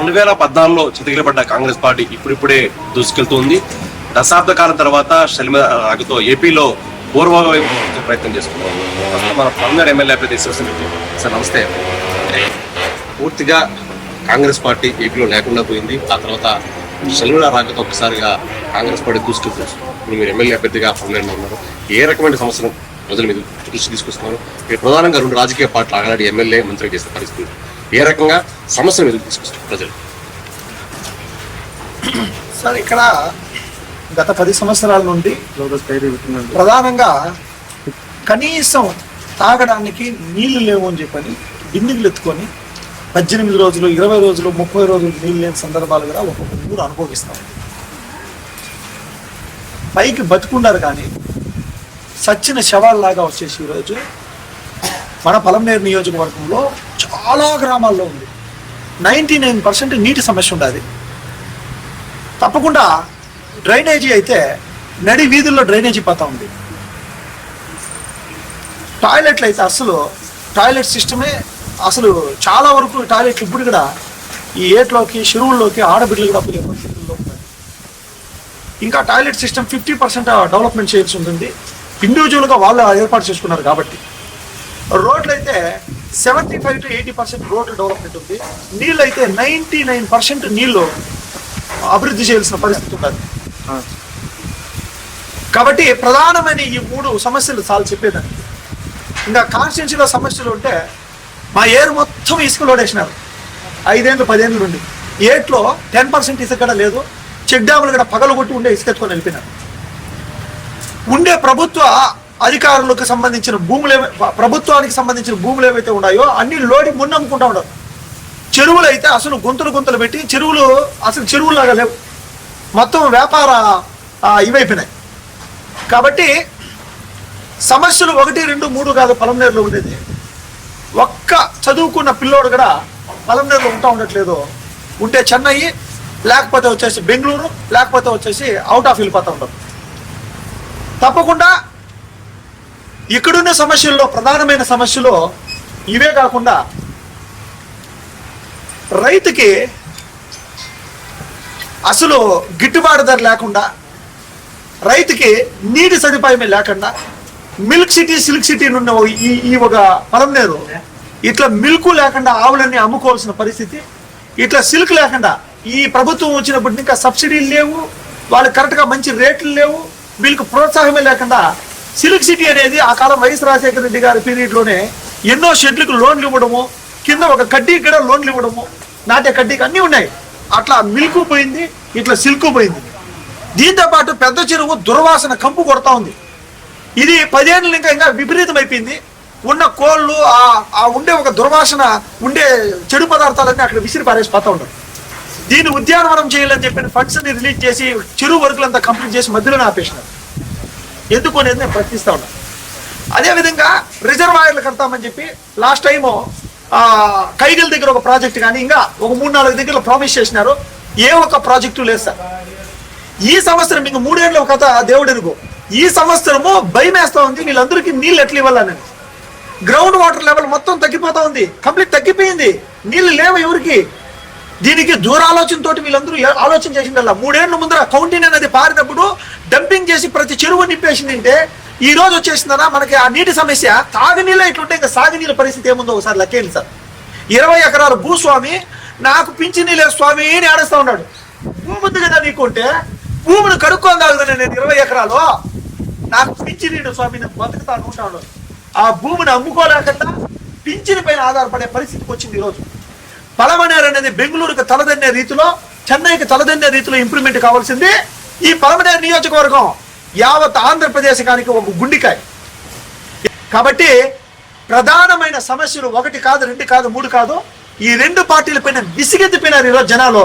రెండు వేల పద్నాలుగులో చితికిలబడ్డ కాంగ్రెస్ పార్టీ ఇప్పుడిప్పుడే దూసుకెళ్తుంది. దశాబ్ద కాలం తర్వాత షర్మిల రాగతో ఏపీలో పూర్వ వైపు ప్రయత్నం చేసుకున్నాం ప్రస్తుతం మన పల్నాడు ఎమ్మెల్యే అభ్యర్థి శివసేన సార్ నమస్తే. పూర్తిగా కాంగ్రెస్ పార్టీ ఏపీలో లేకుండా పోయింది. ఆ తర్వాత షర్మిల రాకతో ఒకసారిగా కాంగ్రెస్ పార్టీ దూసుకెళ్తుంది. ఇప్పుడు మీరు ఎమ్మెల్యే అభ్యర్థిగా పల్నాడులో ఉన్నారు. ఏ రకమైన సమస్యను ప్రజల మీద దృష్టి తీసుకొస్తున్నారు? మీరు ప్రధానంగా రెండు రాజకీయ పార్టీలు ఆగలాడి ఎమ్మెల్యే మంత్రి చేసిన పరిస్థితి. ఏ రకంగా సమస్యల మీద తీసుకొస్తారు ప్రజలు? సార్ ఇక్కడ గత పది సంవత్సరాల నుండి ప్రధానంగా కనీసం తాగడానికి నీళ్ళు లేవు అని చెప్పని బిందుగులు ఎత్తుకొని పద్దెనిమిది రోజులు ఇరవై రోజులు ముప్పై రోజులు నీళ్ళు లేని సందర్భాలు కూడా ఒక్కొక్క ఊరు అనుభవిస్తాం. పైకి బతుకున్నారు కానీ సచ్చిన శవాల్లాగా వచ్చేసి ఈరోజు మన పలంనేరు నియోజకవర్గంలో చాలా గ్రామాల్లో ఉంది. నైంటీ నైన్ పర్సెంట్ నీటి సమస్య ఉండాలి తప్పకుండా డ్రైనేజీ అయితే నడి వీధుల్లో డ్రైనేజీ పోతా ఉంది. టాయిలెట్లు అయితే అసలు టాయిలెట్ సిస్టమే అసలు చాలా వరకు టాయిలెట్లు ఇప్పుడు కూడా ఈ ఏట్లోకి చెరువుల్లోకి ఆడబిడ్డలు కూడా పోయే పరిస్థితుల్లో ఉన్నాయి ఇంకా toilet system fifty percent development చేయాల్సి ఉంటుంది. ఇండివిజువల్గా వాళ్ళు ఏర్పాటు చేసుకున్నారు కాబట్టి. రోడ్లు అయితే seventy five to eighty percent రోడ్లు డెవలప్మెంట్ ఉంది. నీళ్ళు అయితే నైంటీ నైన్ పర్సెంట్ నీళ్ళు అభివృద్ధి చేయాల్సిన పరిస్థితి ఉన్నది. కాబట్టి ప్రధానమైన ఈ మూడు సమస్యలు చాలా చెప్పేదాన్ని. ఇంకా కాన్స్టిట్యున్సీలో సమస్యలు ఉంటే మా ఏరు మొత్తం ఇసుక లోడేసినారు ఐదేళ్ళు పదేళ్ళు నుండి ఏట్లో టెన్ పర్సెంట్ ఇసుక కూడా లేదు. చెక్ డ్యాములు కూడా పగలగొట్టి ఉండే ఇసుక ఎత్తుకొని వెళ్ళిపోయినారు. ఉండే ప్రభుత్వ అధికారులకు సంబంధించిన భూములు ప్రభుత్వానికి సంబంధించిన భూములు ఏవైతే ఉన్నాయో అన్ని లోడి మున్నమ్ముకుంటా ఉండరు చెరువులు అయితే అసలు గుంతలు గుంతలు పెట్టి చెరువులు అసలు చెరువులాగా లేవు. మొత్తం వ్యాపార ఇవైపోయినాయి. కాబట్టి సమస్యలు ఒకటి రెండు మూడు కాదు పొలంనేరులో ఉండేది. ఒక్క చదువుకున్న పిల్లోడు కూడా పొలంనేరులో ఉంటా ఉండట్లేదు. ఉంటే చెన్నై లేకపోతే వచ్చేసి బెంగళూరు లేకపోతే వచ్చేసి అవుట్ ఆఫ్ వెళ్ళిపోతూ ఉంటారు తప్పకుండా ఇక్కడున్న సమస్యల్లో ప్రధానమైన సమస్యలు ఇవే కాకుండా రైతుకి అసలు గిట్టుబాటు ధర లేకుండా రైతుకి నీటి సదుపాయమే లేకుండా మిల్క్ సిటీ సిల్క్ సిటీ నుండి ఈ ఈ ఒక పొలంనేరు ఇట్లా మిల్క్ లేకుండా ఆవులన్నీ అమ్ముకోవాల్సిన పరిస్థితి. ఇట్లా సిల్క్ లేకుండా ఈ ప్రభుత్వం వచ్చినప్పుడు ఇంకా సబ్సిడీలు లేవు. వాళ్ళకి కరెక్ట్గా మంచి రేట్లు లేవు. వీళ్ళకి ప్రోత్సాహమే లేకుండా సిల్క్ సిటీ అనేది ఆ కాలం వైఎస్ రాజశేఖర రెడ్డి గారి పీరియడ్లోనే ఎన్నో షెడ్లకు లోన్లు ఇవ్వడము కింద ఒక కడ్డీకి కూడా లోన్లు ఇవ్వడము నాటే కడ్డీకి అన్నీ ఉన్నాయి. అట్లా మిల్క్ పోయింది ఇట్లా సిల్క్ పోయింది. దీంతో పాటు పెద్ద చెరువు దుర్వాసన కంపు కొడతా ఉంది. ఇది పదేళ్ళు ఇంకా ఇంకా విపరీతం అయిపోయింది ఉన్న కోళ్ళు ఆ ఆ ఉండే ఒక దుర్వాసన ఉండే చెడు పదార్థాలన్నీ అక్కడ విసిరి పారేసిపోతా ఉన్నారు దీన్ని ఉద్యానవనం చేయాలని చెప్పిన ఫండ్స్ని రిలీజ్ చేసి చెరువు వర్కులంతా కంప్లీట్ చేసి మధ్యలోనే ఆపేసినారు. ఎందుకు అనేది నేను ప్రశ్నిస్తా ఉన్నా. అదేవిధంగా రిజర్వాయర్లు కడతామని చెప్పి లాస్ట్ టైము కైగల్ దగ్గర ఒక ప్రాజెక్ట్ కానీ ఇంకా ఒక మూడు నాలుగు దగ్గర ప్రామిస్ చేసినారు. ఏ ఒక్క ప్రాజెక్టు లేదు సార్. ఈ సంవత్సరం ఇంక మూడేళ్ళ కథ దేవుడు ఎరుగు. ఈ సంవత్సరము భయం వేస్తా ఉంది వీళ్ళందరికీ నీళ్ళు ఎట్లా ఇవ్వాలని గ్రౌండ్ వాటర్ లెవెల్ మొత్తం తగ్గిపోతా ఉంది కంప్లీట్ తగ్గిపోయింది. నీళ్ళు లేవు ఎవరికి? దీనికి దూరాలోచనతోటి వీళ్ళందరూ ఆలోచన చేసిందల్లా మూడేళ్ళ ముందర కౌంటీన్ అనేది పారినప్పుడు డంపింగ్ చేసి ప్రతి చెరువు నింపేసిందంటే ఈ రోజు వచ్చేసిందనా? మనకి ఆ నీటి సమస్య తాగునీళ్ళే ఇట్లుంటే ఇంకా సాగునీళ్ళ పరిస్థితి ఏముందో ఒకసారి లెక్కేయండి సార్. ఇరవై ఎకరాల భూస్వామి నాకు పింఛన్ నీళ్ళే స్వామి అని ఆడేస్తా ఉన్నాడు. భూమి ఉంది కదా నీకుంటే భూమిని కడుక్కొని తాగుతాను నేను ఇరవై ఎకరాలు. నాకు పింఛన్ స్వామి నేను బతుకుతాను ఉంటాను ఆ భూమిని అమ్ముకోలేకుండా పింఛని పైన ఆధారపడే పరిస్థితికి వచ్చింది ఈరోజు పలమనేరు అనేది బెంగళూరుకి తలదన్నే రీతిలో చెన్నైకి తలదన్నే రీతిలో ఇంప్రూవ్మెంట్ కావాల్సింది. ఈ పలమనేరు నియోజకవర్గం యావత్ ఆంధ్రప్రదేశ్ కానికి ఒక గుండికాయ. కాబట్టి ప్రధానమైన సమస్యలు ఒకటి కాదు రెండు కాదు మూడు కాదు. ఈ రెండు పార్టీల పైన విసిగెత్తిపోయినారు ఈరోజు జనాలు.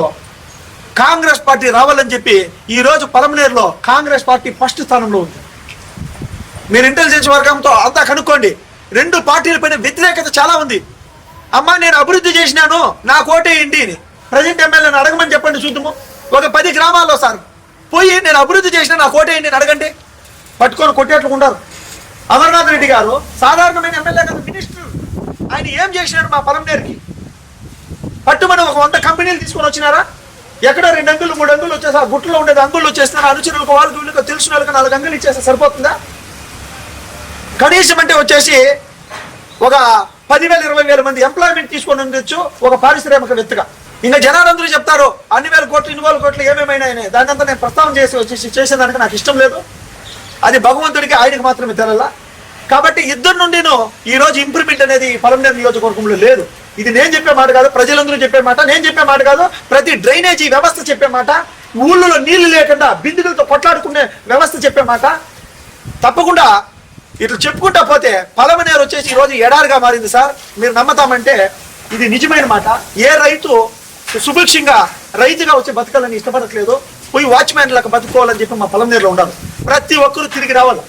కాంగ్రెస్ పార్టీ రావాలని చెప్పి ఈ రోజు పలమనేరులో కాంగ్రెస్ పార్టీ ఫస్ట్ స్థానంలో ఉంది. మీరు ఇంటెలిజెన్స్ వర్గంతో అంతా కనుక్కోండి. రెండు పార్టీల పైన వ్యతిరేకత చాలా ఉంది. అమ్మా నేను అభివృద్ధి చేసినాను. నా కోటేయండి అని. ప్రజెంట్ ఎమ్మెల్యేని అడగమని చెప్పండి చూద్దాము. ఒక పది గ్రామాల్లో సార్ పోయి నేను అభివృద్ధి చేసిన నా కోటేయండి అని అడగండి. పట్టుకొని కొట్టేట్లు ఉండరు. అమర్నాథ్ రెడ్డి గారు సాధారణమైన ఎమ్మెల్యే కదా మినిస్టర్. ఆయన ఏం చేసినాడు మా పొలంనేరుకి పట్టుమని ఒక వంద కంపెనీలు తీసుకొని వచ్చినారా? ఎక్కడ రెండు అంగులు మూడు అంగులు వచ్చేసి? ఆ గుట్లో ఉండేది అంగులు వచ్చేస్తున్నారు. అనుచరులకు వాళ్ళకి వీళ్ళకి తెలిసిన వాళ్ళకి నాలుగు అంగులు ఇచ్చేస్తే సరిపోతుందా? కనీసం అంటే వచ్చేసి ఒక పదివేల ఇరవై వేల మంది ఎంప్లాయ్మెంట్ తీసుకొని ఉండొచ్చు ఒక పారిశ్రామికవేత్తగా ఇంకా జనాలందరూ చెప్తారు అన్ని వేల కోట్లు ఇన్ని వేల కోట్లు ఏమేమైనాయని. దానికంతా నేను ప్రస్తావన చేసి వచ్చేసి చేసేదానికి నాకు ఇష్టం లేదు. అది భగవంతుడికి ఆయనకి మాత్రమే తెలలా. కాబట్టి ఇద్దరు నుండిను ఈ రోజు ఇంప్రూవ్మెంట్ అనేది పలమనేరు నియోజకవర్గంలో లేదు. ఇది నేను చెప్పే మాట కాదు ప్రజలందరూ చెప్పే మాట. నేను చెప్పే మాట కాదు ప్రతి డ్రైనేజీ వ్యవస్థ చెప్పే మాట. ఊళ్ళలో నీళ్ళు లేకుండా బిందులతో కొట్లాడుకునే వ్యవస్థ చెప్పే మాట. తప్పకుండా ఇట్లా చెప్పుకుంటా పోతే పలమనేరు వచ్చేసి ఈరోజు రోజు ఎడారిగా మారింది సార్. మీరు నమ్మతామంటే ఇది నిజమైన మాట. ఏ రైతు సుభిక్షంగా రైతుగా వచ్చి బతకాలని ఇష్టపడట్లేదు పోయి వాచ్మ్యాన్ లాగా బతుకోవాలని చెప్పి మా పలమనేరులో ఉండాలి. ప్రతి ఒక్కరూ తిరిగి రావాలి.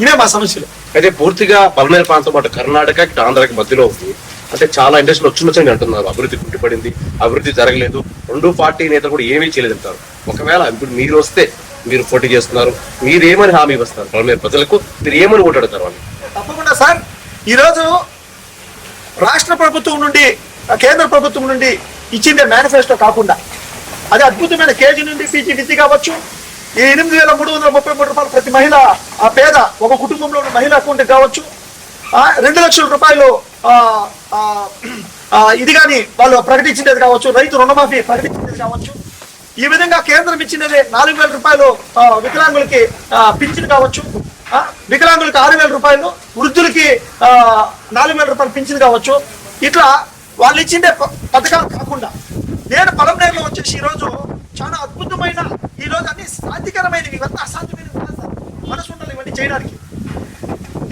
ఇవే మా సమస్యలు. అయితే పూర్తిగా పల్మేరు ప్రాంతం పాటు కర్ణాటక ఆంధ్రకి మధ్యలో ఉంది. అంటే చాలా ఇండస్ట్రీలు వచ్చినొచ్చని అంటున్నారు. అభివృద్ధి కుంటిపడింది అభివృద్ధి జరగలేదు. రెండు పార్టీ నేతలు కూడా ఏమీ చేయలేదంటారు. ఒకవేళ ఇప్పుడు మీరు వస్తే మీరు పోటీ చేస్తున్నారు మీరు ఏమని హామీ ఇస్తారు మీరు ప్రజలకు మీరు ఏమని ఓటాడతారు వాళ్ళు? తప్పకుండా సార్. ఈరోజు రాష్ట్ర ప్రభుత్వం నుండి కేంద్ర ప్రభుత్వం నుండి ఇచ్చిందే మేనిఫెస్టో కాకుండా అది అద్భుతమైన కేజీ నుండి పీజీ విద్య కావచ్చు ఈ ఎనిమిది వేల మూడు వందల ముప్పై మూడు రూపాయలు ప్రతి మహిళ ఆ పేద ఒక కుటుంబంలో ఉన్న మహిళ అకౌంట్ కావచ్చు రెండు లక్షల రూపాయలు ఇది కానీ వాళ్ళు ప్రకటించినది కావచ్చు రైతు రుణమాఫీ ప్రకటించినది కావచ్చు ఈ విధంగా కేంద్రం ఇచ్చినది నాలుగు వేల రూపాయలు వికలాంగులకి పింఛన్ కావచ్చు. వికలాంగులకి ఆరు వేల రూపాయలు వృద్ధులకి నాలుగు వేల రూపాయలు పింఛన్ కావచ్చు. ఇట్లా వాళ్ళు ఇచ్చిండే ప- పథకాలు కాకుండా. నేను పొలంనేరులో వచ్చేసి ఈ రోజు చాలా అద్భుతమైన ఈ రోజు అన్ని సాధ్యకరమైనవి ఇవన్నీ అసాధ్యమైనవి మనసు ఉండాలి ఇవన్నీ చేయడానికి.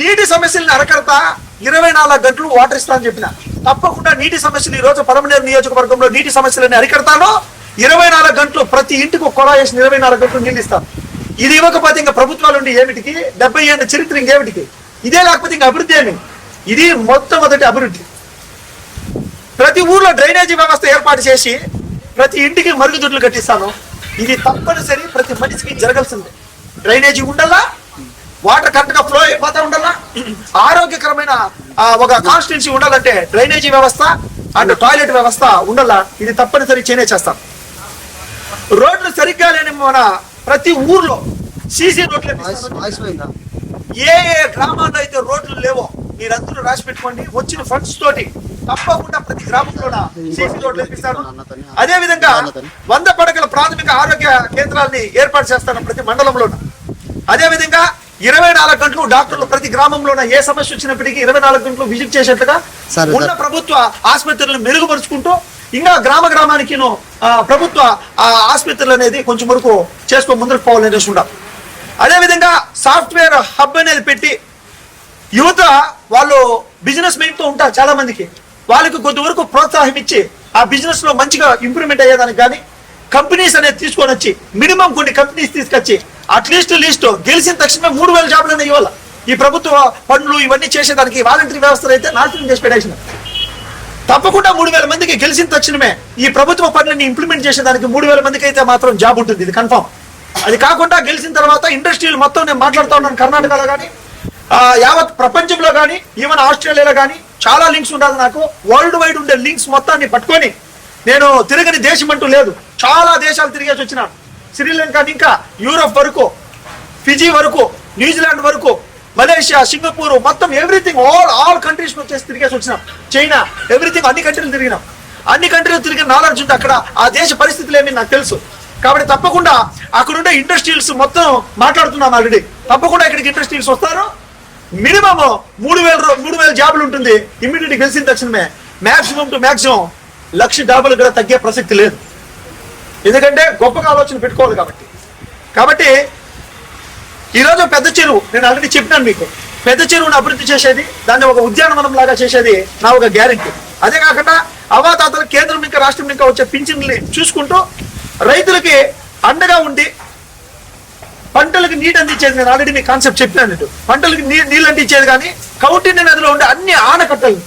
నీటి సమస్యలను అరకడత ఇరవై నాలుగు గంటలు వాటర్ ఇస్తా అని చెప్పిన. తప్పకుండా నీటి సమస్యలు ఈ రోజు పరమనేరు నియోజకవర్గంలో నీటి సమస్యలని అరికడతాను ఇరవై నాలుగు గంటలు ప్రతి ఇంటికి ఒక కొలా వేసిన ఇరవై నాలుగు గంటలు నీళ్ళు ఇది ఇవ్వకపోతే ఇంకా ప్రభుత్వాలు ఉండి ఏమిటికి? డెబ్బై ఏళ్ళ చరిత్ర ఇంకేమిటికి ఇదే లేకపోతే ఇంకా అభివృద్ధి ఏమి? ఇది మొట్టమొదటి అభివృద్ధి. ప్రతి ఊర్లో డ్రైనేజీ వ్యవస్థ ఏర్పాటు చేసి ప్రతి ఇంటికి మరుగుదొడ్లు కట్టిస్తాను. ఇది తప్పనిసరి ప్రతి మనిషికి జరగాల్సిందే. డ్రైనేజీ ఉండాలా వాటర్ కరెక్ట్గా ఫ్లో అయిపోతా ఉండాలా ఆరోగ్యకరమైన ఒక కాన్స్టిట్యున్సీ ఉండాలంటే డ్రైనేజీ వ్యవస్థ అండ్ టాయిలెట్ వ్యవస్థ ఉండాలా ఇది తప్పనిసరి చేనే చేస్తాం రోడ్లు సరిగ్గా లేని మన ప్రతి ఊర్లో సీసీ రోడ్లు. ఏ ఏ గ్రామాల్లో అయితే రోడ్లు లేవో మీరందరూ రాసి పెట్టుకోండి. వచ్చిన ఫండ్స్ తోటి తప్పకుండా ప్రతి గ్రామంలోన సీసీ రోడ్లు వేపిస్తాను అదే విధంగా వంద పడకల ప్రాథమిక ఆరోగ్య కేంద్రాల్ని ఏర్పాటు చేస్తాను ప్రతి మండలంలోన. అదే విధంగా ఇరవై నాలుగు గంటలు డాక్టర్లు ప్రతి గ్రామంలోన ఏ సమస్య వచ్చినప్పటికీ ఇరవై నాలుగు గంటలు విజిట్ చేసేట్టుగా ఉన్న. ప్రభుత్వ ఆసుపత్రులను మెరుగుపరుచుకుంటూ ఇంకా గ్రామ గ్రామానికి ప్రభుత్వ ఆసుపత్రులు అనేది కొంచెం వరకు చేసుకో ముందుకు పోవాలని చూసుకుంటాం అదే విధంగా సాఫ్ట్వేర్ హబ్ అనేది పెట్టి యువత వాళ్ళు బిజినెస్తో ఉంటారు చాలా మందికి వాళ్ళకి కొద్ది వరకు ప్రోత్సాహం ఇచ్చి ఆ బిజినెస్లో మంచిగా ఇంప్రూవ్మెంట్ అయ్యేదానికి కానీ కంపెనీస్ అనేది తీసుకొని వచ్చి మినిమం కొన్ని కంపెనీస్ తీసుకొచ్చి అట్లీస్ట్ లీస్ట్ గెలిచిన తక్షణమే మూడు వేల జాబులనే ఇవ్వాలి. ఈ ప్రభుత్వ పనులు ఇవన్నీ చేసేదానికి వాలంటరీ వ్యవస్థలు అయితే నాశనం చేసి పెట్టేసిన. తప్పకుండా మూడు వేల మందికి గెలిచిన తక్షణమే ఈ ప్రభుత్వ పనులని ఇంప్లిమెంట్ చేసేదానికి మూడు వేల మందికి అయితే మాత్రం జాబ్ ఉంటుంది. ఇది కన్ఫామ్ అది కాకుండా గెలిచిన తర్వాత ఇండస్ట్రీలు మొత్తం నేను మాట్లాడుతూ ఉన్నాను. కర్ణాటకలో కానీ యావత్ ప్రపంచంలో కానీ ఈవెన్ ఆస్ట్రేలియాలో కానీ చాలా లింక్స్ ఉండాలి నాకు. వరల్డ్ వైడ్ ఉండే లింక్స్ మొత్తాన్ని పట్టుకొని నేను తిరగని దేశం అంటూ లేదు. చాలా దేశాలు తిరిగేసి వచ్చినాను శ్రీలంక ఇంకా యూరోప్ వరకు ఫిజీ వరకు న్యూజిలాండ్ వరకు మలేషియా సింగపూర్ మొత్తం ఎవ్రీథింగ్ ఆల్ ఆల్ కంట్రీస్ వచ్చేసి తిరిగేసి వచ్చినాం. చైనా ఎవ్రీథింగ్ అన్ని కంట్రీలు తిరిగినాం. అన్ని కంట్రీలు తిరిగిన నాలెడ్జ్ ఉంది అక్కడ ఆ దేశ పరిస్థితులు ఏమి నాకు తెలుసు. కాబట్టి తప్పకుండా అక్కడ ఉండే ఇండస్ట్రీస్ మొత్తం మాట్లాడుతున్నాం ఆల్రెడీ తప్పకుండా ఇక్కడికి ఇండస్ట్రీస్ వస్తారు. మినిమం మూడు వేల మూడు వేల జాబులు ఉంటుంది. ఇమ్మీడియట్ గెలిచిన తక్షణమే. మాక్సిమం టు మాక్సిమం లక్ష జాబులు కూడా తగ్గే ప్రసక్తి లేదు. ఎందుకంటే గొప్పగా ఆలోచన పెట్టుకోవాలి కాబట్టి. కాబట్టి ఈరోజు పెద్ద చెరువు నేను ఆల్రెడీ చెప్పినాను మీకు. పెద్ద చెరువును అభివృద్ధి చేసేది దాన్ని ఒక ఉద్యానవనం లాగా చేసేది నా ఒక గ్యారెంటీ అదే కాకుండా అవాతాతలు కేంద్రం ఇంకా రాష్ట్రం ఇంకా వచ్చే పింఛన్లు చూసుకుంటూ రైతులకి అండగా ఉండి పంటలకు నీటి అందించేది నేను ఆల్రెడీ మీ కాన్సెప్ట్ చెప్పినాను పంటలకు నీ నీళ్ళు అందించేది కానీ కౌటిన్య నదిలో ఉండే అన్ని ఆనకట్టలు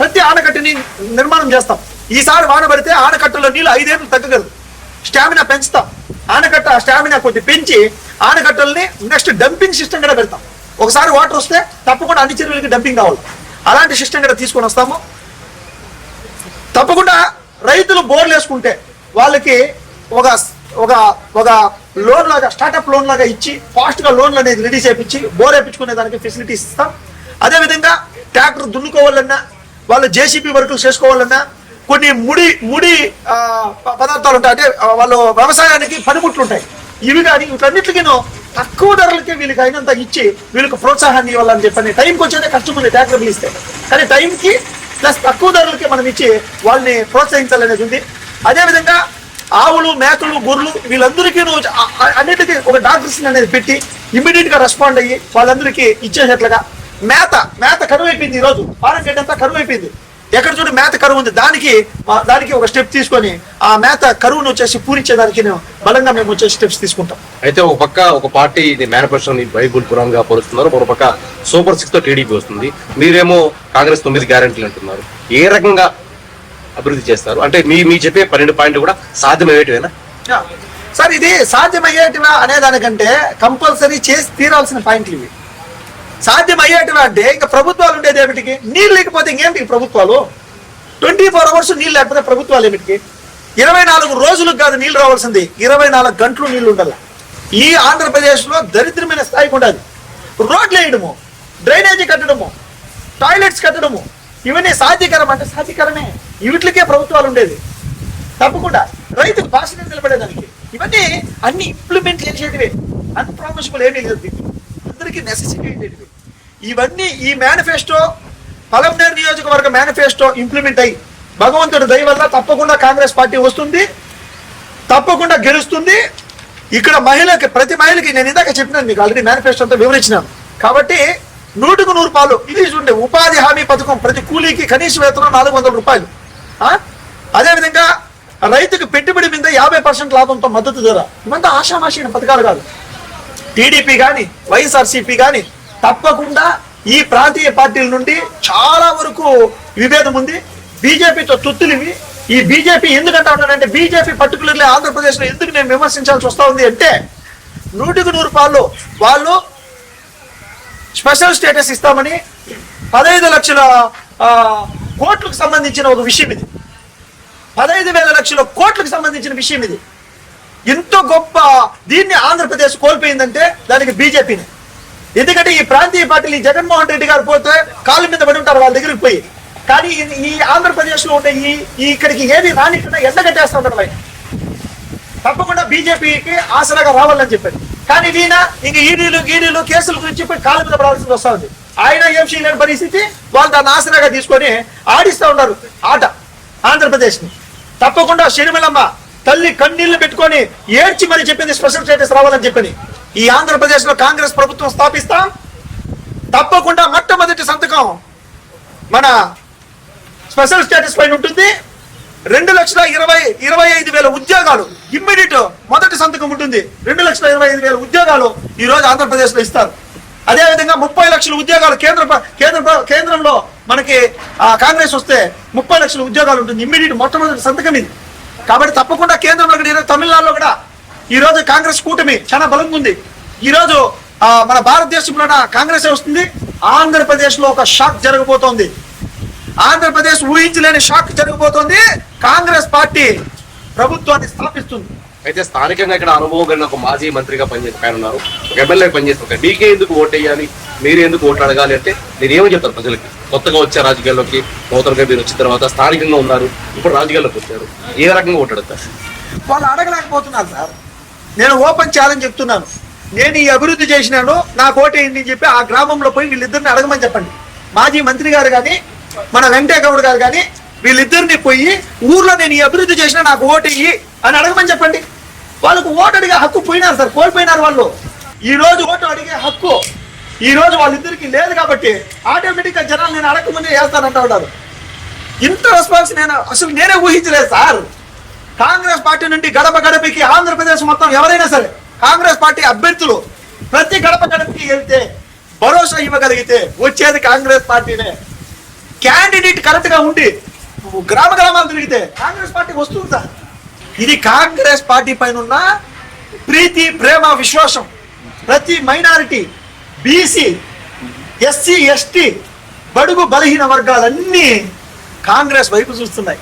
ప్రతి ఆనకట్టని నిర్మాణం చేస్తాం. ఈసారి వాన పడితే ఆనకట్టలో నీళ్ళు ఐదేళ్ళు తగ్గగలదు. స్టామినా పెంచుతాం. ఆనకట్ట స్టామినా కొద్ది పెంచి ఆనకట్టల్ని నెక్స్ట్ డంపింగ్ సిస్టమ్ కూడా పెడతాం. ఒకసారి వాటర్ వస్తే తప్పకుండా అన్ని చెరువులకి డంపింగ్ కావాలి. అలాంటి సిస్టమ్ కూడా తీసుకొని వస్తాము. తప్పకుండా రైతులు బోర్లు వేసుకుంటే వాళ్ళకి ఒక ఒక ఒక లోన్ లాగా స్టార్టప్ లోన్ లాగా ఇచ్చి ఫాస్ట్గా లోన్లు అనేది రెడీ చేపించి బోర్ వేయించుకునే దానికి ఫెసిలిటీస్ ఇస్తాం. అదే విధంగా ట్రాక్టర్ దున్నుకోవాలన్నా వాళ్ళు జేసీబీ వర్కులు చేసుకోవాలన్నా కొన్ని ముడి ముడి ఆ, పదార్థాలు ఉంటాయి అంటే వాళ్ళు వ్యవసాయానికి పనిముట్లు ఉంటాయి ఇవి కానీ వీటన్నిటికీనో తక్కువ ధరలకే వీళ్ళకి అయినంత ఇచ్చి వీళ్ళకి ప్రోత్సాహాన్ని ఇవ్వాలని చెప్పని టైంకి వచ్చేదే కష్టం ఉంది ట్రాక్టర్లు ఇస్తే. కానీ టైంకి ప్లస్ తక్కువ ధరలకే మనం ఇచ్చి వాళ్ళని ప్రోత్సహించాలనేది ఉంది. అదేవిధంగా ఆవులు మేకలు గొర్రెలు వీళ్ళందరికీ అన్నిటికీ ఒక డాక్టర్స్ అనేది పెట్టి ఇమ్మీడియట్గా రెస్పాండ్ అయ్యి వాళ్ళందరికీ ఇచ్చేసేట్లుగా మేత మేత కరువు అయిపోయింది ఈ రోజు పారం గడ్డి కరువు అయిపోయింది. ఎక్కడ చూడు మేత కరువు ఉంది. దానికి దానికి ఒక స్టెప్ తీసుకొని ఆ మేత కరువును వచ్చేసి పూరించేదానికి బలంగా మేము వచ్చే స్టెప్స్ తీసుకుంటాం. అయితే ఒక పక్క ఒక పార్టీ ఇది మేనిఫెస్టోని బైబుల్ పురాణ్గా పోలుస్తున్నారు. మరో పక్క సూపర్ సిక్స్తో టీడీపీ వస్తుంది. మీరేమో కాంగ్రెస్ తొమ్మిది గ్యారెంటీలు అంటున్నారు. ఏ రకంగా అభివృద్ధి చేస్తారు? అంటే మీ మీ చెప్పే పన్నెండు పాయింట్లు కూడా సాధ్యమయ్యేటివేనా. సార్ ఇది సాధ్యమయ్యేటివా అనేదానికంటే కంపల్సరీ చేసి తీరాల్సిన పాయింట్లు ఇవి. సాధ్యమయ్యేటివా అంటే ఇంకా ప్రభుత్వాలు ఉండేది ఏమిటికి? నీళ్ళు లేకపోతే ఇంకేంటి ప్రభుత్వాలు? ట్వంటీ ఫోర్ అవర్స్ నీళ్ళు లేకపోతే ప్రభుత్వాలు ఏమిటికి? ఇరవై నాలుగు రోజులకు కాదు నీళ్ళు రావాల్సింది. ఇరవై నాలుగు గంటలు నీళ్ళు ఉండాలి. ఈ ఆంధ్రప్రదేశ్లో దరిద్రమైన స్థాయికి ఉండాలి. రోడ్లు వేయడము డ్రైనేజీ కట్టడము టాయిలెట్స్ కట్టడము ఇవన్నీ సాధ్యకరం అంటే సాధ్యకరమే. వీటికే ప్రభుత్వాలు ఉండేది. తప్పకుండా రైతుకు భాషను నిలబడేదానికి. ఇవన్నీ అన్ని ఇంప్లిమెంట్ చేసేటివే. అన్ప్రామిసిబుల్ ఏమీ లేదు. అందరికీ నెసెసిటీ ఏంటివి ఇవన్నీ ఈ మేనిఫెస్టో పలంనేరు నియోజకవర్గ మేనిఫెస్టో ఇంప్లిమెంట్ అయ్యి భగవంతుడి దయ వల్ల తప్పకుండా కాంగ్రెస్ పార్టీ వస్తుంది తప్పకుండా గెలుస్తుంది. ఇక్కడ మహిళకి ప్రతి మహిళకి నేను ఇందాక చెప్పినాను మీకు ఆల్రెడీ మేనిఫెస్టో అంతా వివరించినాను. కాబట్టి నూటికి నూరు పాలు ఇది చూడండి ఉపాధి హామీ పథకం ప్రతి కూలీకి కనీస వేతనం నాలుగు వందల రూపాయలు. ఆ? అదేవిధంగా రైతుకు పెట్టుబడి మీద యాభై పర్సెంట్ లాభంతో మద్దతు ధర. ఇవంతా ఆషామాషిన పథకాలు కాదు. టీడీపీ కానీ వైఎస్ఆర్సీపీ కానీ తప్పకుండా ఈ ప్రాంతీయ పార్టీల నుండి చాలా వరకు విభేదం ఉంది. బీజేపీతో తుత్తులివి. ఈ బీజేపీ ఎందుకంటే ఉన్నాడంటే బీజేపీ పర్టికులర్లీ ఆంధ్రప్రదేశ్లో ఎందుకు నేను విమర్శించాల్సి వస్తా ఉంది అంటే నూటికి నూరు పాలు వాళ్ళు స్పెషల్ స్టేటస్ ఇస్తామని పదహైదు లక్షల కోట్లకు సంబంధించిన ఒక విషయం ఇది. పదహైదు వేల లక్షల కోట్లకు సంబంధించిన విషయం ఇది. ఎంతో గొప్ప దీన్ని ఆంధ్రప్రదేశ్ కోల్పోయిందంటే దానికి బీజేపీని. ఎందుకంటే ఈ ప్రాంతీయ పార్టీలు ఈ జగన్మోహన్ రెడ్డి గారు పోతే కాళ్ళ మీద పడి ఉంటారు వాళ్ళ దగ్గరికి పోయి. కానీ ఈ- ఆంధ్రప్రదేశ్లో ఉండే ఈ ఇక్కడికి ఏది రానికుండా ఎండగట్టేస్తా ఉంటారు ఆయన తప్పకుండా బీజేపీకి ఆసరాగా రావాలని చెప్పారు. కానీ ఈయన ఇంక ఈడీలు గీడీలు కేసుల గురించి కాళ్ళ మీద పడాల్సి వస్తా ఉంది ఆయన ఏం చేయలేని పరిస్థితి? వాళ్ళు దాన్ని ఆసరాగా తీసుకొని ఆడిస్తా ఉన్నారు. ఆట ఆంధ్రప్రదేశ్ని తప్పకుండా షర్మిలమ్మ తల్లి కన్నీళ్ళు పెట్టుకొని ఏడ్చి మరి చెప్పింది స్పెషల్ స్టేటస్ రావాలని చెప్పింది ఈ ఆంధ్రప్రదేశ్లో కాంగ్రెస్ ప్రభుత్వం స్థాపిస్తాం? తప్పకుండా మొట్టమొదటి సంతకం మన స్పెషల్ స్టేటస్ పైన ఉంటుంది. రెండు లక్షల ఇరవై ఇరవై ఐదు వేల ఉద్యోగాలు ఇమ్మీడియట్ మొదటి సంతకం ఉంటుంది. రెండు లక్షల ఇరవై ఐదు వేల ఉద్యోగాలు ఈ రోజు ఆంధ్రప్రదేశ్లో ఇస్తారు. అదే విధంగా ముప్పై లక్షల ఉద్యోగాలు కేంద్ర కేంద్ర కేంద్రంలో మనకి ఆ, కాంగ్రెస్ వస్తే ముప్పై లక్షల ఉద్యోగాలు ఉంటుంది ఇమ్మీడియట్ మొట్టమొదటి సంతకం ఇది. కాబట్టి తప్పకుండా కేంద్రంలో కూడా తమిళనాడులో కూడా ఈ రోజు కాంగ్రెస్ కూటమి చాలా బలంగా ఉంది. ఈ రోజు ఆ, మన భారతదేశంలో కాంగ్రెస్ వస్తుంది. ఆంధ్రప్రదేశ్లో ఒక షాక్ జరగబోతోంది. ఆంధ్రప్రదేశ్ ఊహించలేని షాక్ జరగబోతోంది. కాంగ్రెస్ పార్టీ ప్రభుత్వాన్ని స్థాపిస్తుంది. అయితే స్థానికంగా ఇక్కడ అనుభవం కలిగిన ఒక మాజీ మంత్రిగా పనిచేసిన ఆయన ఉన్నారు ఒక ఎమ్మెల్యే పనిచేసిన మీకే ఎందుకు ఓటు వేయాలి మీరు ఎందుకు ఓట్లు అడగాలి అంటే మీరు ఏమని చెప్తారు ప్రజలకి. కొత్తగా వచ్చే రాజకీయాల్లోకి నూతనంగా మీరు వచ్చిన తర్వాత స్థానికంగా ఉన్నారు. ఇప్పుడు రాజకీయాల్లోకి వచ్చారు. ఏ రకంగా ఓటు అడుగుతారు? వాళ్ళు అడగలేకపోతున్నారు సార్. నేను ఓపెన్ ఛాలెంజ్ చెప్తున్నాను. నేను ఈ అభివృద్ధి చేసినాను నాకు ఓటేయండి అని చెప్పి ఆ గ్రామంలో పోయి వీళ్ళిద్దరిని అడగమని చెప్పండి. మాజీ మంత్రి గారు కానీ మన వెంకటేగౌడ్ గారు కానీ వీళ్ళిద్దరిని పోయి ఊర్లో నేను ఈ అభివృద్ధి చేసినా నాకు ఓటేయి అని అడగమని చెప్పండి. వాళ్ళకు ఓటు అడిగే హక్కు పోయినారు సార్ కోల్పోయినారు వాళ్ళు. ఈ రోజు ఓటు అడిగే హక్కు ఈ రోజు వాళ్ళిద్దరికి లేదు కాబట్టి ఆటోమేటిక్గా జనాలు నేను అడగకముందే వేస్తానంటా ఉన్నారు. ఇంత రెస్పాన్స్ నేను అసలు నేనే ఊహించలేదు సార్. కాంగ్రెస్ పార్టీ నుండి గడప గడపకి ఆంధ్రప్రదేశ్ మొత్తం ఎవరైనా సరే కాంగ్రెస్ పార్టీ అభ్యర్థులు ప్రతి గడప గడపకి వెళ్తే భరోసా ఇవ్వగలిగితే వచ్చేది కాంగ్రెస్ పార్టీనే. క్యాండిడేట్ కరెక్ట్గా ఉండి గ్రామ గ్రామాలు తిరిగితే కాంగ్రెస్ పార్టీ వస్తుందా? ఇది కాంగ్రెస్ పార్టీ పైన ఉన్న ప్రీతి ప్రేమ విశ్వాసం. ప్రతి మైనారిటీ బీసీ ఎస్సీ ఎస్టీ బడుగు బలహీన వర్గాలన్నీ కాంగ్రెస్ వైపు చూస్తున్నాయి.